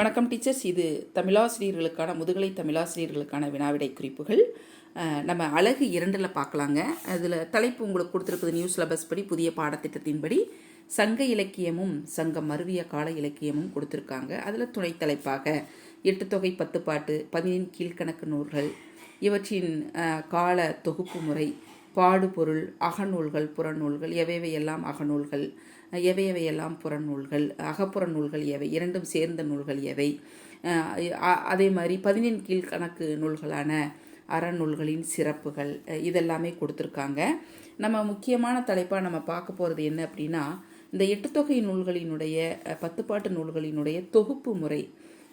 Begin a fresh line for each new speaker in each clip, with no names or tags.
வணக்கம் டீச்சர்ஸ். இது தமிழாசிரியர்களுக்கான முதுகலை தமிழாசிரியர்களுக்கான வினாவிடை குறிப்புகள். நம்ம அழகு இரண்டில் பார்க்கலாங்க. அதில் தலைப்பு உங்களுக்கு கொடுத்துருக்குது நியூ சிலபஸ் படி புதிய பாடத்திட்டத்தின்படி. சங்க இலக்கியமும் சங்கம் மருவிய கால இலக்கியமும் கொடுத்துருக்காங்க. அதில் துணை தலைப்பாக எட்டு தொகை பத்து பாட்டு பதினெண் கீழ்க்கணக்கு நூல்கள் இவற்றின் கால தொகுப்பு முறை பாடுபொருள் அகநூல்கள் புறநூல்கள் எவைவையெல்லாம் அகநூல்கள் எவையவையெல்லாம் புறநூல்கள் அகப்புற நூல்கள் எவை இரண்டும் சேர்ந்த நூல்கள் எவை? அதே மாதிரி பதினெண் கீழ்கணக்கு நூல்களான அறநூல்களின் சிறப்புகள் இதெல்லாமே கொடுத்துருக்காங்க. நம்ம முக்கியமான தலைப்பாக நம்ம பார்க்க போகிறது என்ன அப்படின்னா இந்த எட்டு தொகை நூல்களினுடைய பத்துப்பாட்டு நூல்களினுடைய தொகுப்பு முறை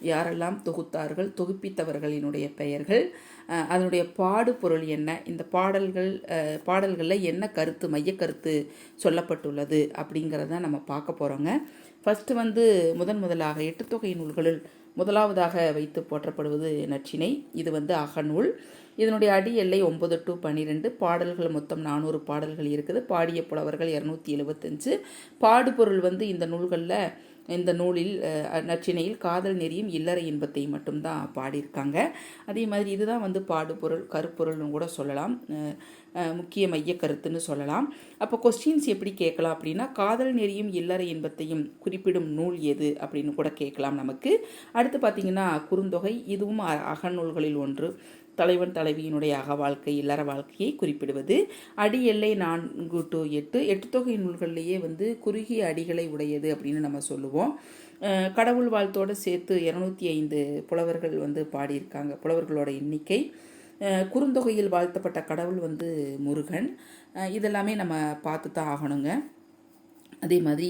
யாரெல்லாம் தொகுத்தார்கள் தொகுப்பித்தவர்களினுடைய பெயர்கள் அதனுடைய பாடுபொருள் என்ன இந்த பாடல்கள் பாடல்களில் என்ன கருத்து மையக்கருத்து சொல்லப்பட்டுள்ளது அப்படிங்கிறத நம்ம பார்க்க போகிறோங்க ஃபஸ்ட்டு வந்து முதன் முதலாக எட்டு தொகை நூல்களில் முதலாவதாக வைத்து போற்றப்படுவது நச்சினை இது வந்து அகநூல். இதனுடைய அடி எல்லை ஒன்பது டு பன்னிரெண்டு பாடல்கள் மொத்தம் நானூறு பாடல்கள் இருக்குது. பாடிய புலவர்கள் இரநூத்தி எழுபத்தஞ்சு பாடுபொருள் வந்து இந்த நூல்களில் இந்த நூலில் நச்சினையில் நற்றினையில் காதல் நெறியும் இல்லற இன்பத்தை மட்டும்தான் பாடியிருக்காங்க. அதே மாதிரி இதுதான் வந்து பாடுபொருள் கருப்பொருள்னு கூட சொல்லலாம். முக்கிய மைய கருத்துன்னு சொல்லலாம். அப்போ கொஸ்டின்ஸ் எப்படி கேட்கலாம் அப்படின்னா காதல் நெறியும் இல்லற இன்பத்தையும் குறிப்பிடும் நூல் எது அப்படின்னு கூட கேட்கலாம் நமக்கு. அடுத்து பார்த்தீங்கன்னா குறுந்தொகை இதுவும் அ- அகநூல்களில் ஒன்று. தலைவன் தலைவியினுடைய அக வாழ்க்கை இல்லற வாழ்க்கையை குறிப்பிடுவது. அடி எல்லை நான்கு டு எட்டு. எட்டு தொகை நூல்கள்லேயே வந்து குறுகிய அடிகளை உடையது அப்படின்னு நம்ம சொல்லுவோம். கடவுள் வாழ்த்தோடு சேர்த்து இரநூத்தி ஐந்து புலவர்கள் வந்து பாடியிருக்காங்க புலவர்களோட எண்ணிக்கை. குறுந்தொகையில் வாழ்த்தப்பட்ட கடவுள் வந்து முருகன். இதெல்லாமே நம்ம பார்த்து தான் ஆகணுங்க. அதே மாதிரி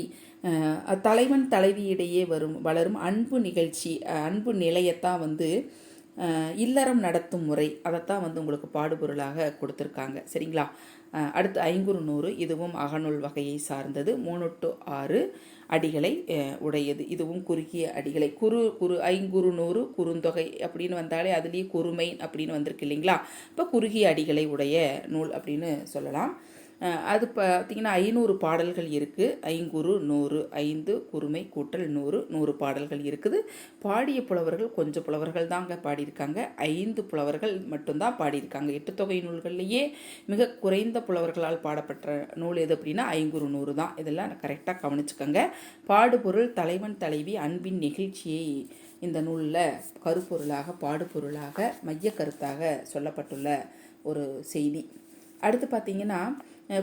தலைவன் தலைவியிடையே வரும் வளரும் அன்பு நிகழ்ச்சி அன்பு நிலையத்தான் வந்து இல்லறம் நடத்தும் முறை அதைத்தான் வந்து உங்களுக்கு பாடுபொருளாக கொடுத்துருக்காங்க. சரிங்களா? அடுத்து ஐங்குறு நூறு இதுவும் அகநூல் வகையை சார்ந்தது. மூணு டு ஆறு அடிகளை உடையது. இதுவும் குறுகிய அடிகளை. குறு குறு ஐங்குறு நூறு குறுந்தொகை அப்படின்னு வந்தாலே அதுலேயே குறுமை அப்படின்னு வந்திருக்கு இல்லைங்களா? இப்போ குறுகிய அடிகளை உடைய நூல் அப்படின்னு சொல்லலாம். அது பார்த்தீங்கன்னா ஐநூறு பாடல்கள் இருக்குது ஐங்குறு நூறு ஐந்து குறுமை கூட்டல் நூறு நூறு பாடல்கள் இருக்குது. பாடிய புலவர்கள் கொஞ்சம் புலவர்கள் தாங்க பாடியிருக்காங்க. ஐந்து புலவர்கள் மட்டும்தான் பாடியிருக்காங்க. எட்டு தொகை நூல்கள்லேயே மிக குறைந்த புலவர்களால் பாடப்பட்ட நூல் எது அப்படின்னா ஐங்குறு நூறு தான். இதெல்லாம் கரெக்டாக கவனிச்சுக்கோங்க. பாடுபொருள் தலைவன் தலைவி அன்பின் நிகழ்ச்சியை இந்த நூலில் கருப்பொருளாக பாடுபொருளாக மைய கருத்தாக சொல்லப்பட்டுள்ள ஒரு செய்தி. அடுத்து பார்த்தீங்கன்னா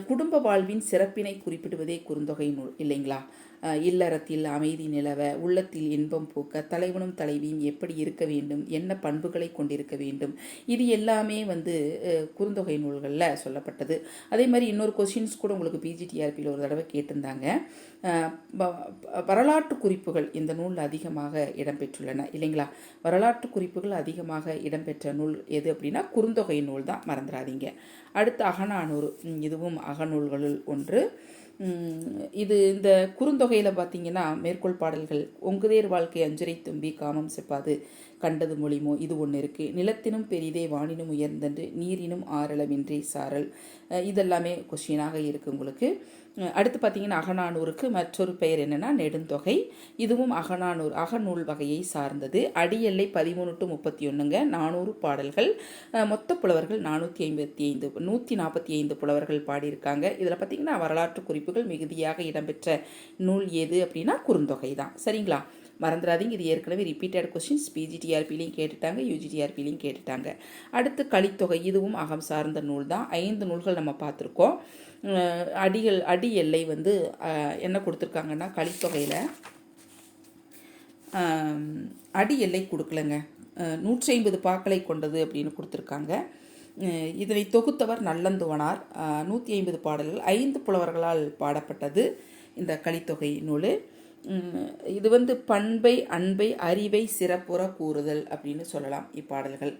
குடும்ப வாழ்வின் சிறப்பினை குறிப்பிடுவதே குறுந்தொகை நூல் இல்லைங்களா? இல்லறத்தில் அமைதி நிலவ உள்ளத்தில் இன்பம் பூக்க தலைவனும் தலைவியும் எப்படி இருக்க வேண்டும் என்ன பண்புகளை கொண்டிருக்க வேண்டும் இது எல்லாமே வந்து குறுந்தொகை நூல்களில் சொல்லப்பட்டது. அதே மாதிரி இன்னொரு கொஸ்டின்ஸ் கூட உங்களுக்கு பிஜிடிஆர்பியில் ஒரு தடவை கேட்டிருந்தாங்க. வரலாற்று குறிப்புகள் இந்த நூலில் அதிகமாக இடம்பெற்றுள்ளன இல்லைங்களா? வரலாற்று குறிப்புகள் அதிகமாக இடம்பெற்ற நூல் எது அப்படின்னா குறுந்தொகை நூல் தான் மறந்துடாதீங்க. அடுத்து அகநானூறு இதுவும் அகநூல்களுள் ஒன்று. இது இந்த குறுந்தொகையில் பார்த்தீங்கன்னா மேற்கோள் பாடல்கள் ஒங்குதேர் வாழ்க்கை அஞ்சுரை தும்பி காமம் செப்பாது கண்டது மொழிமோ? இது ஒன்று இருக்குது நிலத்தினும் பெரிதே வானினும் உயர்ந்தன்று நீரினும் ஆரளவின்றி சாரல். இதெல்லாமே கொஷினாக இருக்குது உங்களுக்கு. அடுத்து பார்த்தீங்கன்னா அகநானூருக்கு மற்றொரு பெயர் என்னென்னா நெடுந்தொகை. இதுவும் அகநானூர் அகநூல் வகையை சார்ந்தது. அடியெல்லை பதிமூணு டு முப்பத்தி ஒன்றுங்க நானூறு பாடல்கள். மொத்த புலவர்கள் நானூற்றி ஐம்பத்தி ஐந்து நூற்றி நாற்பத்தி ஐந்து புலவர்கள் பாடியிருக்காங்க. இதில் பார்த்தீங்கன்னா வரலாற்று குறிப்புகள் மிகுதியாக இடம்பெற்ற நூல் எது அப்படின்னா குறுந்தொகை தான். சரிங்களா? மறந்துடாதீங்க. இது ஏற்கனவே ரிப்பீட்டட் கொஸ்டின்ஸ் பிஜிடிஆர்பிலையும் கேட்டுட்டாங்க யூஜிடிஆர்பிலையும் கேட்டுட்டாங்க. அடுத்து கலித்தொகை. இதுவும் அகம் சார்ந்த நூல் தான். ஐந்து நூல்கள் நம்ம பார்த்துருக்கோம். அடிகள் அடி எல்லை வந்து என்ன கொடுத்துருக்காங்கன்னா கலித்தொகையில் அடி எல்லை கொடுக்கலங்க. நூற்றி ஐம்பது பாக்களை கொண்டது அப்படின்னு கொடுத்துருக்காங்க. இதனை தொகுத்தவர் நல்லந்துவனார். நூற்றி ஐம்பது பாடல்கள் ஐந்து புலவர்களால் பாடப்பட்டது இந்த கலித்தொகை நூல். இது வந்து பண்பை அன்பை அறிவை சிறப்புற கூறுதல் அப்படின்னு சொல்லலாம் இப்பாடல்கள்.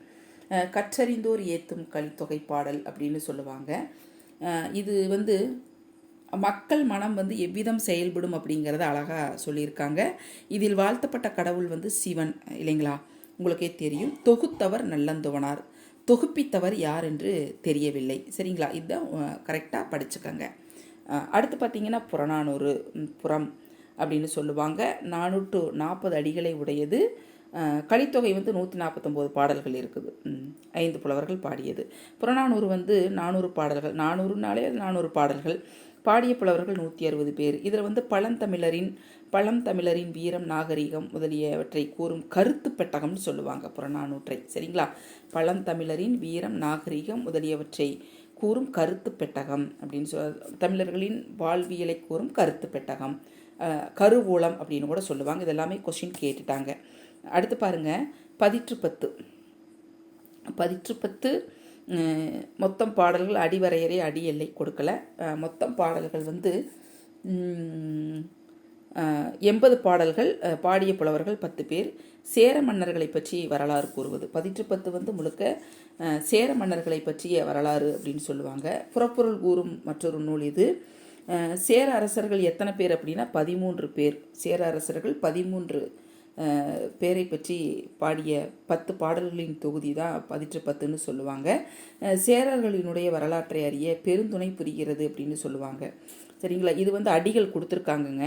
கற்றறிந்தோர் ஏத்தும் கலித்தொகை பாடல் அப்படின்னு சொல்லுவாங்க. இது வந்து மக்கள் மனம் வந்து எவ்விதம் செயல்படும் அப்படிங்கிறத அழகாக சொல்லியிருக்காங்க. இதில் வாழ்த்தப்பட்ட கடவுள் வந்து சிவன் இல்லைங்களா? உங்களுக்கே தெரியும். தொகுத்தவர் நல்லந்துவனார். தொகுப்பித்தவர் யார் என்று தெரியவில்லை. சரிங்களா? இதுதான் கரெக்டாக படிச்சுக்கோங்க. அடுத்து பார்த்தீங்கன்னா புறநானூறு புறம். அப்படின்னு சொல்லுவாங்க. நானூற்று நாற்பது அடிகளை உடையது. கலித்தொகை வந்து நூற்றி நாற்பத்தொம்போது பாடல்கள் இருக்குது. ஐந்து புலவர்கள் பாடியது. புறநானூறு வந்து நானூறு பாடல்கள். நானூறுனாலே அது நானூறு பாடல்கள். பாடிய புலவர்கள் நூற்றி அறுபது பேர். இதில் வந்து பழந்தமிழரின் பழந்தமிழரின் வீரம் நாகரிகம் முதலியவற்றை கூறும் கருத்து பெட்டகம்னு சொல்லுவாங்க புறநானூற்றை. சரிங்களா? பழந்தமிழரின் வீரம் நாகரிகம் முதலியவற்றை கூறும் கருத்து பெட்டகம் அப்படின்னு சொல் தமிழர்களின் வாழ்வியலை கூறும் கருத்து பெட்டகம். கருவூலம் அப்படின்னு கூட சொல்லுவாங்க. இதெல்லாமே கொஷின் கேட்டுட்டாங்க. அடுத்து பாருங்கள் பதிற்று பத்து பதிற்று பத்து மொத்தம் பாடல்கள் அடிவரையறை அடி எல்லை கொடுக்கல. மொத்தம் பாடல்கள் வந்து எண்பது பாடல்கள் பாடிய புலவர்கள் பத்து பேர். சேர மன்னர்களை பற்றி வரலாறு கூறுவது. பதிற்று பத்து வந்து முழுக்க சேர மன்னர்களை பற்றிய வரலாறு அப்படின்னு சொல்லுவாங்க. புறப்பொருள் கூறும் மற்றொரு நூல் இது. சேர அரசர்கள் எத்தனை பேர் அப்படின்னா பதிமூன்று பேர். சேர அரசர்கள் பதிமூன்று பேரை பற்றி பாடிய பத்து பாடல்களின் தொகுதி தான் பதிற்று பத்துன்னு சொல்லுவாங்க. சேரர்களினுடைய வரலாற்றை அறிய பெருந்துணை புரிகிறது அப்படின்னு சொல்லுவாங்க. சரிங்களா? இது வந்து அடிகள் கொடுத்துருக்காங்கங்க.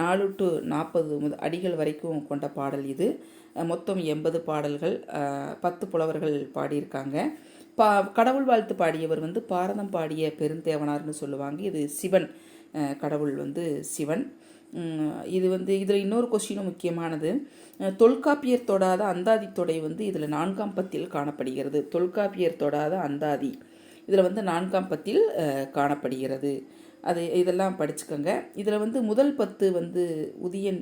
நாலு டு நாற்பது முத அடிகள் வரைக்கும் கொண்ட பாடல் இது. மொத்தம் எண்பது பாடல்கள் பத்து புலவர்கள் பாடியிருக்காங்க. பா கடவுள் வாழ்த்து பாடியவர் வந்து பாரதம் பாடிய பெருந்தேவனார்னு சொல்லுவாங்க. இது சிவன் கடவுள் வந்து சிவன். இது வந்து இதில் இன்னொரு கொஸ்டினும் முக்கியமானது. தொல்காப்பியர் தொடாத அந்தாதி தொடை வந்து இதில் நான்காம் பத்தில் காணப்படுகிறது. தொல்காப்பியர் தொடாத அந்தாதி. இதில் வந்து நான்காம் பத்தில் காணப்படுகிறது. அது இதெல்லாம் படிச்சுக்கோங்க. இதில் வந்து முதல் பத்து வந்து உதியன்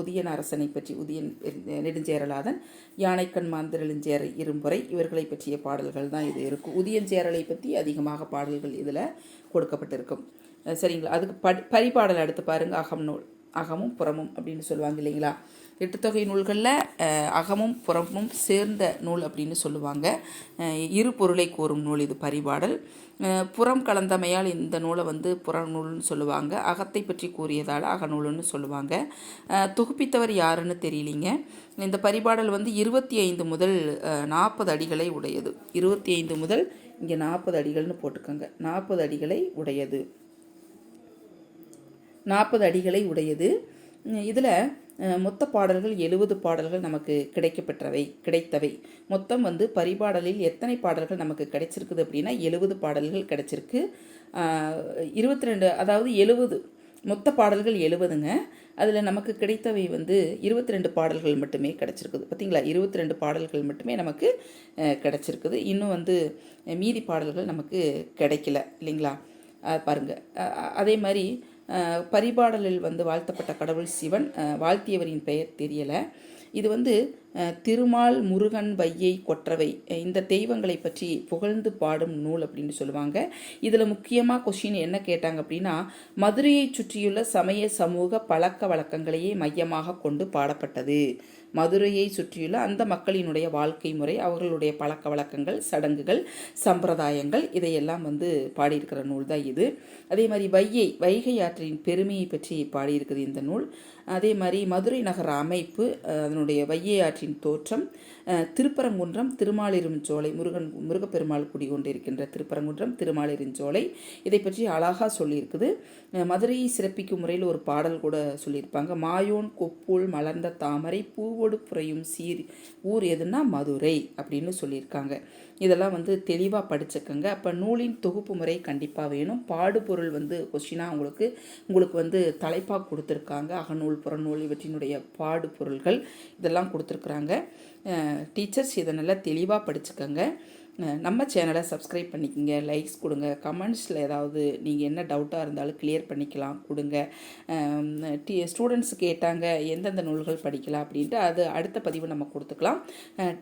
உதியன் அரசனை பற்றி உதியன் நெடுஞ்சேரலாதன் யானைக்கண் மாந்திரளிஞ்சேர இரும்புரை இவர்களை பற்றிய பாடல்கள் தான் இது இருக்கும். உதியஞ்சேரலை பற்றி அதிகமாக பாடல்கள் இதில் கொடுக்கப்பட்டிருக்கும். சரிங்களா? அதுக்கு படி பரிபாடல் அடுத்து பாருங்க. அகம் நூல் அகமும் புறமும் அப்படின்னு சொல்லுவாங்க இல்லைங்களா? எட்டுத்தொகை நூல்களில் அகமும் புறமும் சேர்ந்த நூல் அப்படின்னு சொல்லுவாங்க. இரு பொருளை கூறும் நூல் இது பரிபாடல். புறம் கலந்தமையால் இந்த நூலை வந்து புறநூல்னு சொல்லுவாங்க. அகத்தை பற்றி கூறியதால் அகநூல்னு சொல்லுவாங்க. தொகுப்பித்தவர் யாருன்னு தெரியலிங்க. இந்த பரிபாடல் வந்து இருபத்தி ஐந்து முதல் நாற்பது அடிகளை உடையது. இருபத்தி ஐந்து முதல் இங்கே நாற்பது அடிகள்னு போட்டுக்கோங்க. நாற்பது அடிகளை உடையது. நாற்பது அடிகளை உடையது. இதில் மொத்த பாடல்கள் எழுபது பாடல்கள் நமக்கு கிடைக்கப்பெற்றவை கிடைத்தவை. மொத்தம் வந்து பரிபாடலில் எத்தனை பாடல்கள் நமக்கு கிடைச்சிருக்குது அப்படின்னா எழுபது பாடல்கள் கிடைச்சிருக்கு. இருபத்தி ரெண்டு அதாவது எழுபது மொத்த பாடல்கள் எழுபதுங்க. அதில் நமக்கு கிடைத்தவை வந்து இருபத்தி ரெண்டு பாடல்கள் மட்டுமே கிடச்சிருக்குது. பார்த்தீங்களா இருபத்தி ரெண்டு பாடல்கள் மட்டுமே நமக்கு கிடச்சிருக்குது. இன்னும் வந்து மீதி பாடல்கள் நமக்கு கிடைக்கல இல்லைங்களா? பாருங்கள் அதே மாதிரி பரிபாடலில் வந்து வாழ்த்தப்பட்ட கடவுள் சிவன் வாழ்த்தியவரின் பெயர் தெரியலை. இது வந்து திருமால் முருகன் வையை கொற்றவை. இந்த தெய்வங்களை பற்றி புகழ்ந்து பாடும் நூல் அப்படின்னு சொல்லுவாங்க. இதில் முக்கியமாக கொஷின் என்ன கேட்டாங்க அப்படின்னா மதுரையை சுற்றியுள்ள சமய சமூக பழக்க வழக்கங்களையே மையமாக கொண்டு பாடப்பட்டது. மதுரையை சுற்றியுள்ள அந்த மக்களினுடைய வாழ்க்கை முறை அவர்களுடைய பழக்க வழக்கங்கள் சடங்குகள் சம்பிரதாயங்கள் இதையெல்லாம் வந்து பாடியிருக்கிற நூல் தான் இது. அதே மாதிரி வையை வைகை ஆற்றின் பெருமையை பற்றி பாடியிருக்குது இந்த நூல். அதே மாதிரி மதுரை நகர அமைப்பு அதனுடைய வையை ஆற்றின் தோற்றம் திருப்பரங்குன்றம் திருமாலிருஞ்சோலை முருகன் முருகப்பெருமாள் குடிகொண்டிருக்கின்ற திருப்பரங்குன்றம் திருமாலிருஞ்சோலை இதை பற்றி அழகாக சொல்லியிருக்குது. மதுரையை சிறப்பிக்கும் முறையில் ஒரு பாடல் கூட சொல்லியிருப்பாங்க. மாயோன் கொப்புள் மலர்ந்த தாமரை பூவோடு புரையும் சீர் ஊர் எதுன்னா மதுரை அப்படின்னு சொல்லியிருக்காங்க. இதெல்லாம் வந்து தெளிவாக படிச்சுக்கோங்க. அப்போ நூலின் தொகுப்பு முறை கண்டிப்பாக வேணும். பாடுபொருள் வந்து கொஸ்டினாக உங்களுக்கு உங்களுக்கு வந்து தலைப்பாக கொடுத்துருக்காங்க. அகநூல் புறநூல் இவற்றினுடைய பாடுபொருள்கள் இதெல்லாம் கொடுத்துருக்குறாங்க. டீச்சர்ஸ் இதை நல்லா தெளிவாக படிச்சுக்கோங்க. நம்ம சேனலை சப்ஸ்கிரைப் பண்ணிக்கோங்க லைக்ஸ் கொடுங்க. கமெண்ட்ஸில் ஏதாவது நீங்கள் என்ன டவுட்டாக இருந்தாலும் கிளியர் பண்ணிக்கலாம் கொடுங்க. டி ஸ்டூடெண்ட்ஸ் கேட்டாங்க எந்தெந்த நூல்கள் படிக்கலாம் அப்படின்ட்டு அது அடுத்த பதிவு நம்ம கொடுத்துக்கலாம்.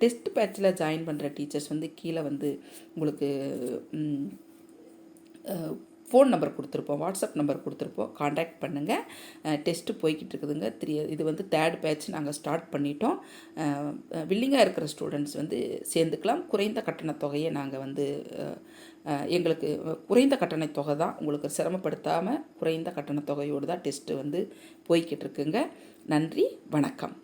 டெஸ்ட் பேட்சில் ஜாயின் பண்ணுற டீச்சர்ஸ் வந்து கீழே வந்து உங்களுக்கு ஃபோன் நம்பர் கொடுத்துருப்போம் வாட்ஸ்அப் நம்பர் கொடுத்துருப்போம். காண்டாக்ட் பண்ணுங்கள் டெஸ்ட்டு போய்கிட்டு இருக்குதுங்க. த்ரீ இது வந்து தேர்ட் பேட்ச் நாங்கள் ஸ்டார்ட் பண்ணிட்டோம். வில்லிங்காக இருக்கிற ஸ்டூடெண்ட்ஸ் வந்து சேர்ந்துக்கலாம். குறைந்த கட்டணத் தொகையை நாங்கள் வந்து எங்களுக்கு குறைந்த கட்டணத் தொகை தான் உங்களுக்கு சிரமப்படுத்தாமல் குறைந்த கட்டணத் தொகையோடு தான் டெஸ்ட்டு வந்து போய்கிட்டு இருக்குங்க. நன்றி வணக்கம்.